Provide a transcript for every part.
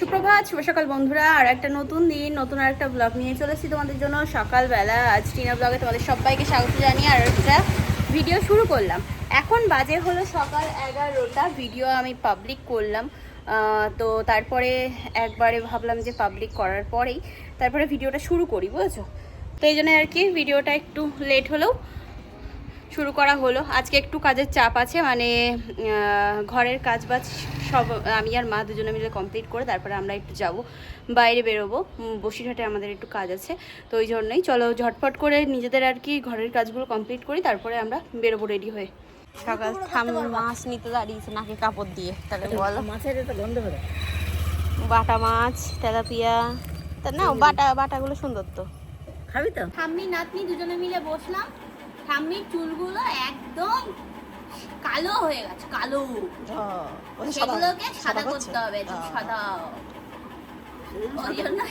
সুপ্রভাত, শুভ সকাল বন্ধুরা। আর একটা নতুন দিন, নতুন আর একটা ব্লগ নিয়ে চলেছি তোমাদের জন্য সকালবেলা। আজ টিনা ব্লগে তোমাদের সবাইকে স্বাগত জানিয়ে আর একটা ভিডিও শুরু করলাম। এখন বাজে হলো সকাল এগারোটা ভিডিও আমি পাবলিক করলাম। তো তারপরে একবারে ভাবলাম যে পাবলিক করার পরেই তারপরে ভিডিওটা শুরু করি, বুঝেছ? তো এই জন্য আর কি ভিডিওটা একটু লেট হলেও শুরু করা হলো। আজকে একটু কাজের চাপ আছে মানে ঘরের কাজ বাজ সব আমি আর মা দুজনে মিলে কমপ্লিট করে তারপরে আমরা একটু যাব। বাইরে বেরোবো। বসিরহাটে আমাদের একটু কাজ আছে তো ওই জন্যই। চলো ঝটফট করে নিজেদের আর কি ঘরের কাজগুলো কমপ্লিট করি তারপরে আমরা বেরোবো রেডি হয়ে। সকাল থাম মাছ নিতে দাঁড়িয়েছে নাকে কাপড় দিয়ে তাহলে বলো। মাছের তো গন্ধ বাটা মাছ তেলাপিয়া তা না বাটা বাটাগুলো সুন্দর তো। খাবি তো? ঠাম্মি নাতনি দুজনে মিলে বসলাম। ঠাম্মির চুলগুলো একদম কালো হয়ে গেছে কালো। সেগুলোকে সাদা করতে হবে সাদা। ওই জন্য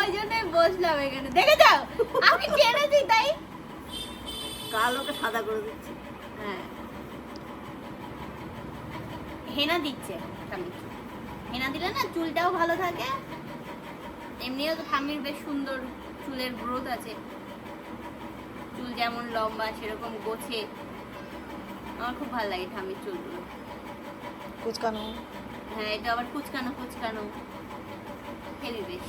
ওই জন্যই বসলাম এখানে। দেখে যাও আমি তাই। কালোকে সাদা করে দিচ্ছি। হ্যাঁ। হেনা দিচ্ছে হেনা দিলে না চুলটাও ভালো থাকে। এমনিও তো ঠাম্মির বেশ সুন্দর চুলের গ্রোথ আছে। চুল যেমন লম্বা সেরকম গোছে। আমার খুব ভালো লাগে ঠাম্মির চুলগুলো। কুচকানো? হ্যাঁ এটা আবার কুচকানো কুচকানো। হেভি বেশ।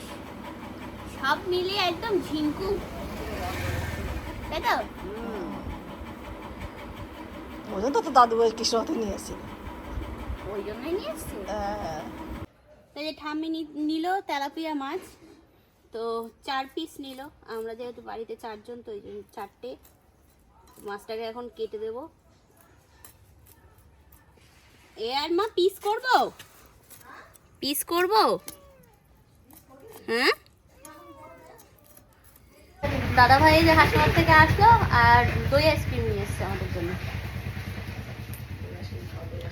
সব মিলিয়ে একদম ঝিঙ্কু। তাই তো? ওই জন্য তো দাদু ভাই কৃষ্ণতে নিয়ে এসেছি। ওই জন্যই নিয়ে এসছি? তাই যে ঠাম্মি নিল তেলাপিয়া মাছ। তো চার পিস নিল। আমরা যেহেতু বাড়িতে চারজন, তো ওই জন্য চারটে। মাছটাকে এখন কেটে দেব। এ আর মা পিস করব? পিস করব? হ্যাঁ? দাদা ভাই যে হাসপাতাল থেকে আসলো আর দই আইসক্রিম নিয়ে এসছে আমাদের জন্য।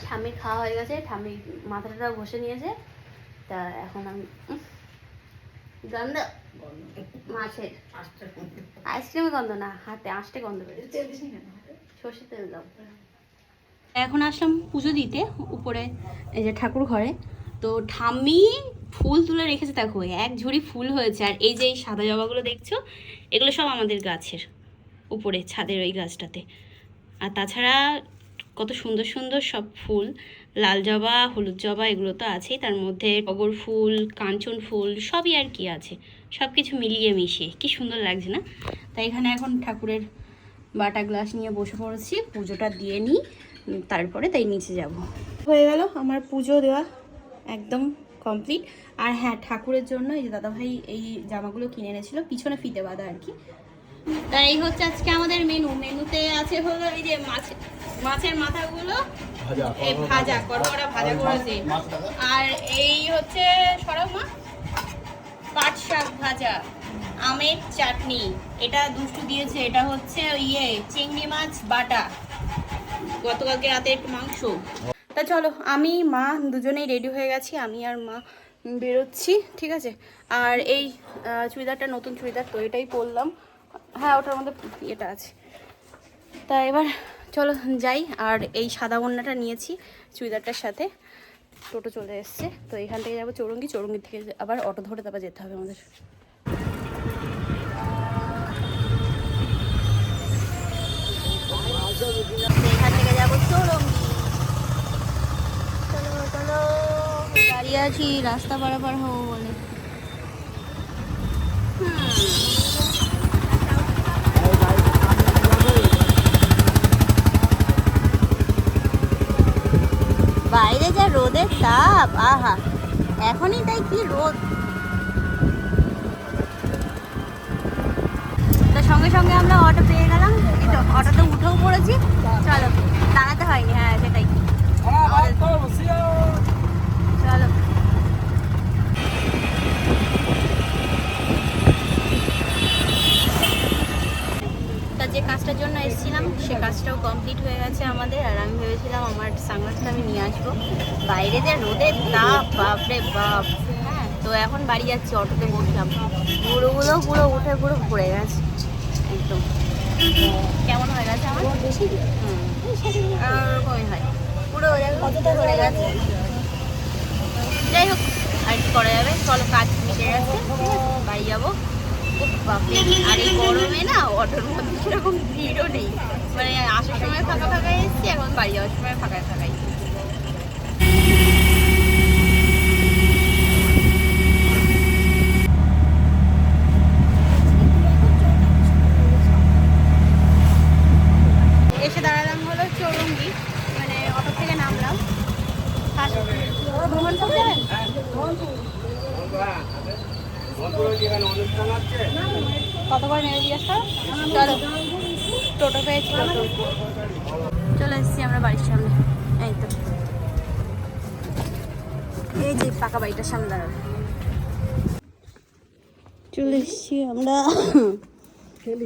ঠাম্মির খাওয়া হয়ে গেছে, ঠাম্মি মাথাটা ঘষে নিয়েছে। তা এখন আমি গন্ধ? মাছের। আইসক্রিমে গন্ধ না হাতে আঁশটে গন্ধ বেরোচ্ছে। সর্ষে তেল দাও। এখন আসলাম পুজো দিতে উপরে এই যে ঠাকুর ঘরে। তো ঠাম্মি ফুল তুলে রেখেছে দেখো এক ঝুড়ি ফুল হয়েছে। আর এই যে এই সাদা জবাগুলো দেখছ এগুলো সব আমাদের গাছের উপরে ছাদের ওই গাছটাতে। আর তাছাড়া কত সুন্দর সুন্দর সব ফুল। লাল জবা, হলুদ জবা, এগুলো তো আছেই। তার মধ্যে টগর ফুল, কাঞ্চন ফুল, সবই আর কি আছে। সব কিছু মিলিয়ে মিশিয়ে। কি সুন্দর লাগছে না? তাই এখানে এখন ঠাকুরের বাটা গ্লাস নিয়ে বসে পড়েছি। পুজোটা দিয়ে নিই, তারপরে তাই নিচে যাব। হয়ে গেল আমার পুজো দেওয়া একদম কমপ্লিট। আর হ্যাঁ ঠাকুরের জন্য এই যে দাদাভাই এই জামাগুলো কিনে এনেছিল, পিছনে ফিতে বাঁধা আর কি। তাই এই হচ্ছে আজকে আমাদের মেনু মেনুতে আছে হলো এই যে মাছ মাছের মাথাগুলো এই ভাজা। করবড়া ভাজা করেছে। আর এই হচ্ছে সরব মা পাট শাক ভাজা আমের চাটনি। এটা দুষ্টু দিয়েছে। এটা হচ্ছে ইয়ে চিংড়ি মাছ বাটা। গতকালকে রাতে একটু মাংস। তা চলো আমি মা দুজনেই রেডি হয়ে গেছি। আমি আর মা বেরোচ্ছি ঠিক আছে? আর এই চুড়িদারটা নতুন চুড়িদার তো এটাই পরলাম। হ্যাঁ ওটার মধ্যে এটা আছে। তা এবার চলো যাই, আর এই সাদা ওড়নাটা নিয়েছি চুড়িদারটার সাথে। টোটো চলে এসছে, তো এখান থেকে যাব চৌরঙ্গি চৌরঙ্গি থেকে আবার অটো ধরে তারপর যেতে হবে আমাদের। এখান থেকে যাব চলো চলো, দাঁড়িয়ে আছি, রাস্তা পারাপার হব বলে। বাইরে যা রোদের তাপ, আহা, এখনই তাই কি রোদ? তো সঙ্গে সঙ্গে আমরা অটো পেয়ে গেলাম, এই তো অটোতে উঠেও পড়েছি, চলো, দাঁড়াতে হয়নি হ্যাঁ সেটাই চলো তা যে কাজটার জন্য এসেছিলাম সে কাজটাও কমপ্লিট হয়ে গেছে আমাদের। আর আমি ভেবেছিলাম আমার সানগ্লাসটা আমি নিয়ে আসব। বাইরে যে রোদের তাপ বাপরে বাপ। হ্যাঁ তো এখন বাড়ি যাচ্ছি অটোতে বসলাম। পুরোগুলো পুরো উঠে পুরো ভরে গেছে। একদম। কেমন হয়ে গেছে আমার? বেশি হুম। ওরকমই হয়। পুরো কতটা ভরে গেছে। যাই হোক আর কি করা যাবে। চলো কাজ মিটে গেছে। বাড়ি যাব। আর এই গরমে না অটোর মধ্যে সেরকম ভিড়ও নেই। মানে আসার সময় ফাঁকা ফাঁকা এসেছি, এখন বাড়ি যাওয়ার সময় ফাঁকায় ফাঁকাই এসে দাঁড়ালাম হলো চৌরঙ্গি মানে অটো থেকে নামলাম হাস- ভ্রমণপুর যাবেন? কত করে নেবে জিজ্ঞেস করো চলো টোটো পেয়েছি টোটো চলে এসেছি আমরা বাড়ির সামনে। এই তো। এই যে পাকা বাড়িটার সামনে দাঁড়াবে চলে এসেছি আমরা।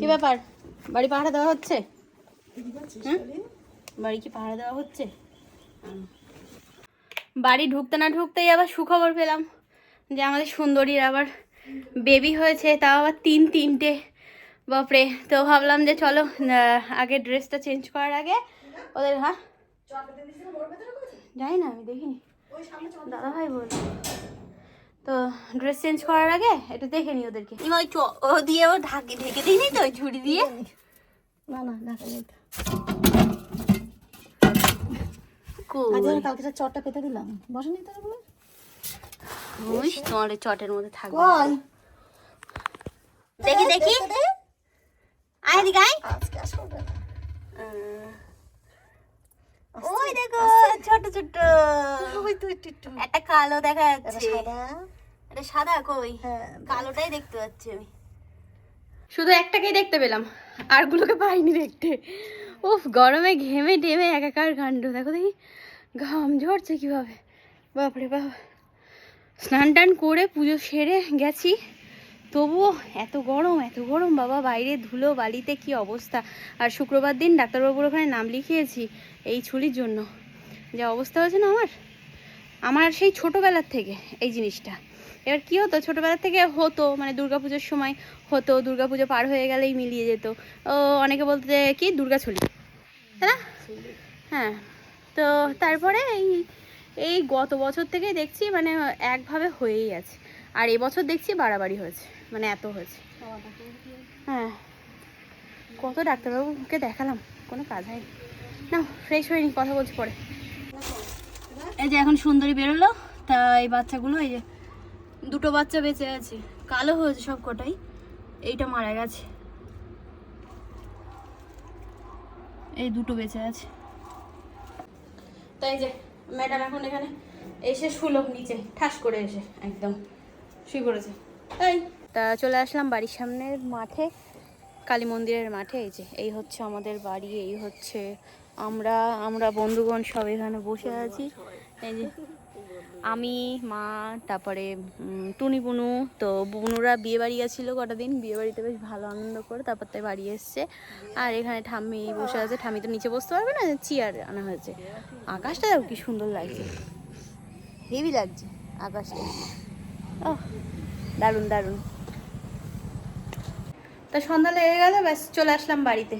কি ব্যাপার? বাড়ি পাহাড়া দেওয়া হচ্ছে? বাড়ি কি পাহাড়া দেওয়া হচ্ছে? বাড়ি ঢুকতে না ঢুকতেই আবার সুখবর পেলাম যে আমাদের সুন্দরীর আবার বেবি হয়েছে, তাও আবার তিন তিনটে। বাপরে তো ভাবলাম যে চলো আগে ড্রেসটা চেঞ্জ করার আগে ওদের হ্যাঁ? জানি না আমি দেখিনি। দাদা ভাই বল তো ড্রেস চেঞ্জ করার আগে একটু দেখে নি ওদেরকে। ওই ও দিয়ে ও ঢাকে ঢেকে দিইনি তো ওই ঝুড়ি দিয়ে? না না ঢাকা নেই আমি কালকে চটটা পেতে দিলাম। বসেনি তো বলে ওই তোমার চটের মধ্যে থাকবে। দেখি দেখি। আয় দিকে আয় আজকে আসবে ওই দেখো ছোট ছোট। ওই একটা কালো দেখা এটা যাচ্ছে। সাদা। এটা সাদা কই? হ্যাঁ কালোটাই দেখতে পাচ্ছি আমি। শুধু একটাকেই দেখতে পেলাম আরগুলোকে পাইনি দেখতে। উফ গরমে ঘেমে টেমে একাকার কাণ্ড। দেখো দেখি ঘাম ঝরছে কীভাবে। বাপরে বাপ। স্নান টান করে পুজো সেরে গেছি। তবুও এত গরম এত গরম বাবা বাইরে ধুলো বালিতে কি অবস্থা? আর শুক্রবার দিন ডাক্তারবাবুর ওখানে নাম লিখিয়েছি এই ছুরির জন্য। যা অবস্থা হয়েছে না আমার? আমার সেই ছোটোবেলার থেকে এই জিনিসটা। এবার কী হতো? ছোটোবেলার থেকে হতো মানে দুর্গাপুজোর সময় হতো দুর্গাপুজো পার হয়ে গেলেই মিলিয়ে যেত। ও অনেকে বলতে যে কি? দুর্গাছড়ি তাই না? হ্যাঁ। তো তারপরে এই এই গত বছর থেকে দেখছি মানে একভাবে হয়েই আছে। আর এবছর দেখছি বাড়াবাড়ি হয়েছে মানে এত হয়েছে। হ্যাঁ। কত ডাক্তারবাবুকে দেখালাম, কোনো কাজ হয়নি। না ফ্রেশ হয়নি, কথা বলছি পরে। এই যে এখন সুন্দরী বেরোলো তা এই বাচ্চাগুলো, এই যে দুটো বাচ্চা বেঁচে আছে, কালো হয়েছে সব কটাই, এইটা মারা গেছে। এই দুটো বেঁচে আছে। তাই যে ম্যাডাম এখন এখানে এসে শুলো, নিচে, ঠাস করে এসে, একদম। শুয়ে পড়েছে। তাই তা চলে আসলাম বাড়ির সামনের মাঠে, কালী মন্দিরের মাঠে। এই যে, এই হচ্ছে আমাদের বাড়ি, এই হচ্ছে আমরা আমরা বন্ধুগণ সব এখানে বসে আছি। এই যে আমি, মা, তারপরে টুনি বুনু, তো বুনুরা বিয়ে বাড়ি গেছিল কটা দিন, বিয়ে বাড়িতে বেশ ভালো আনন্দ করে তারপর তাই বাড়ি এসছে। আর এখানে ঠাম্মি বসে আছে, ঠাম্মি তো নিচে বসতে পারবে না, চেয়ার আনা হয়েছে। আকাশটা দেখো কি সুন্দর লাগছে। হেভি লাগছে আকাশটা। ও দারুণ দারুণ। তা সন্ধ্যা লেগে গেল, ব্যাস চলে আসলাম বাড়িতে।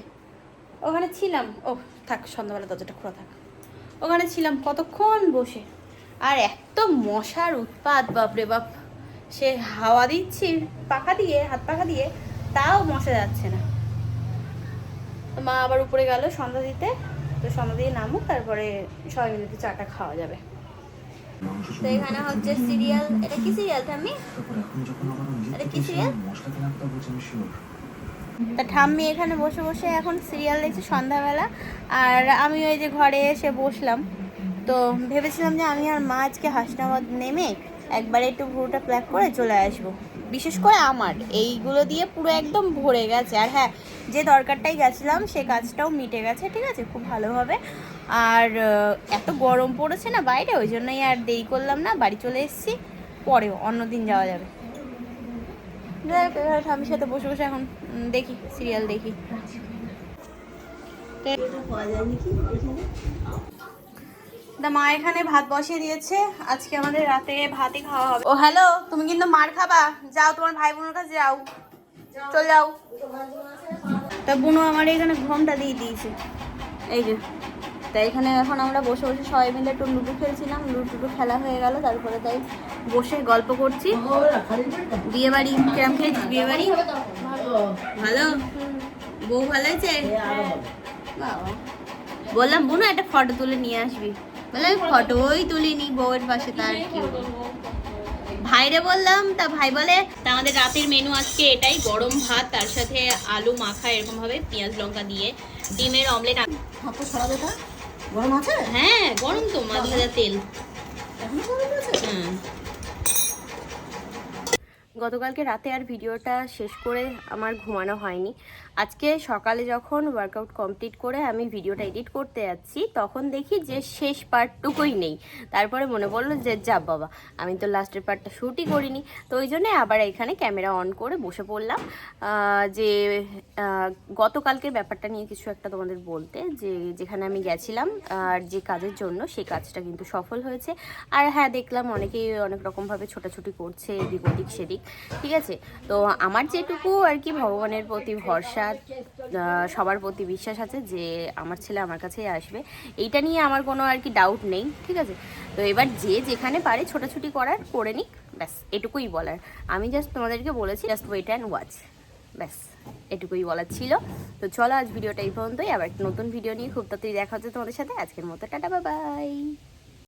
ওখানে ছিলাম। ও থাক, সন্ধ্যাবেলা দরজাটা খোলা থাক। ওখানে ছিলাম কতক্ষণ বসে? আর এত মশার উৎপাত, বাপরে বাপ। সে হাওয়া দিচ্ছি, পাখা দিয়ে, হাত পাখা দিয়ে, তাও মশা যাচ্ছে না। তো মা আবার উপরে গেল সন্ধ্যা দিতে, তো সন্ধ্যা দিয়ে নামুক, তারপরে সবাই মিলে একটু চাটা খাওয়া যাবে। তো এখানে হচ্ছে সিরিয়াল, এটা কি সিরিয়াল, ঠাম্মি? এটা কি সিরিয়াল? তা ঠাম্মি এখানে বসে বসে এখন সিরিয়াল দেখছে সন্ধ্যাবেলা, আর আমি ওই যে ঘরে এসে বসলাম। তো ভেবেছিলাম যে আমি আর মা আজকে হাসনাবাদ নেমে একবারে একটু ভুরুটা প্ল্যাক করে চলে আসব। বিশেষ করে আমার। এইগুলো দিয়ে পুরো একদম ভরে গেছে। আর হ্যাঁ যে দরকারটাই গেছিলাম, সে কাজটাও মিটে গেছে, ঠিক আছে? খুব ভালোভাবে আর এত গরম পড়েছে না বাইরে, ওই জন্যই আর দেরি করলাম না। বাড়ি চলে এসেছি, পরেও অন্য দিন যাওয়া যাবে। ঠাম্মির সাথে বসে বসে এখন দেখি সিরিয়াল দেখি। দা মা এখানে ভাত বসিয়ে দিয়েছে। আজকে আমাদের রাতে ভাতই খাওয়া হবে। ও হ্যালো তুমি কিন্তু মার খাবা। যাও তোমার ভাই বোনের কাছে যাও। চল যাও। তা বুনো আমার এখানে ঘুমটা দিয়ে দিয়েছে। এই যে তাই এখানে এখন আমরা বসে বসে সবাই মিলে একটু লুডো খেলছিলাম। লুডো খেলা হয়ে গেল তারপরে তাই বসে গল্প করছি। বিয়ে বাড়ি কিরম খেয়েছিস বিয়ে বাড়ি ভালো? বউ ভালো আছে বললাম বোন একটা ফটো তুলে নিয়ে আসবি। বলে আমি ফটোই তুলিনি বউয়ের পাশে তার কি ভাইরে বললাম তা ভাই বলে তা আমাদের রাতের মেনু আজকে এটাই গরম ভাত তার সাথে আলু মাখা এরকম ভাবে পেঁয়াজ লঙ্কা দিয়ে ডিমের অমলেট গরম আছে? হ্যাঁ গরম তো মাছ ভাজা তেল। হুম। গতকালকে রাতে আর ভিডিওটা শেষ করে আমার ঘুমানো হয়নি। আজকে সকালে যখন ওয়ার্কআউট কমপ্লিট করে আমি ভিডিওটা এডিট করতে যাচ্ছি, তখন দেখি যে শেষ পার্টটুকুই নেই। তারপরে মনে পড়ল যে, যা বাবা, আমি তো লাস্টের পার্টটা শ্যুটই করিনি। তো ওই জন্যে আবার এখানে ক্যামেরা অন করে বসে পড়লাম। যে গতকালকের ব্যাপারটা নিয়ে কিছু একটা তোমাদের বলতে, যে, যেখানে আমি গেছিলাম, আর যে কাজের জন্য, সেই কাজটা কিন্তু সফল হয়েছে। আর হ্যাঁ দেখলাম অনেকেই অনেক রকমভাবে ছোটাছুটি করছে, এদিক ওদিক, সেদিক। ঠিক আছে? তো আমার যেটুকু আর কি ভগবানের প্রতি ভরসা আহ, সবার প্রতি বিশ্বাস আছে যে আমার ছেলে আমার কাছেই আসবে। এইটা নিয়ে আমার কোনো আর কি ডাউট নেই ঠিক আছে? তো এবার যে যেখানে পারে ছোটাছুটি করার করে নিক ব্যাস এটুকুই বলার। আমি জাস্ট তোমাদেরকে বলেছি জাস্ট ওয়েট অ্যান্ড ওয়াচ ব্যাস এটুকুই বলার ছিল। তো চলো আজ ভিডিওটা এই পর্যন্তই। আবার একটা নতুন ভিডিও নিয়ে খুব তাড়াতাড়ি দেখা হচ্ছে তোমাদের সাথে। আজকের মতো টাটা বাই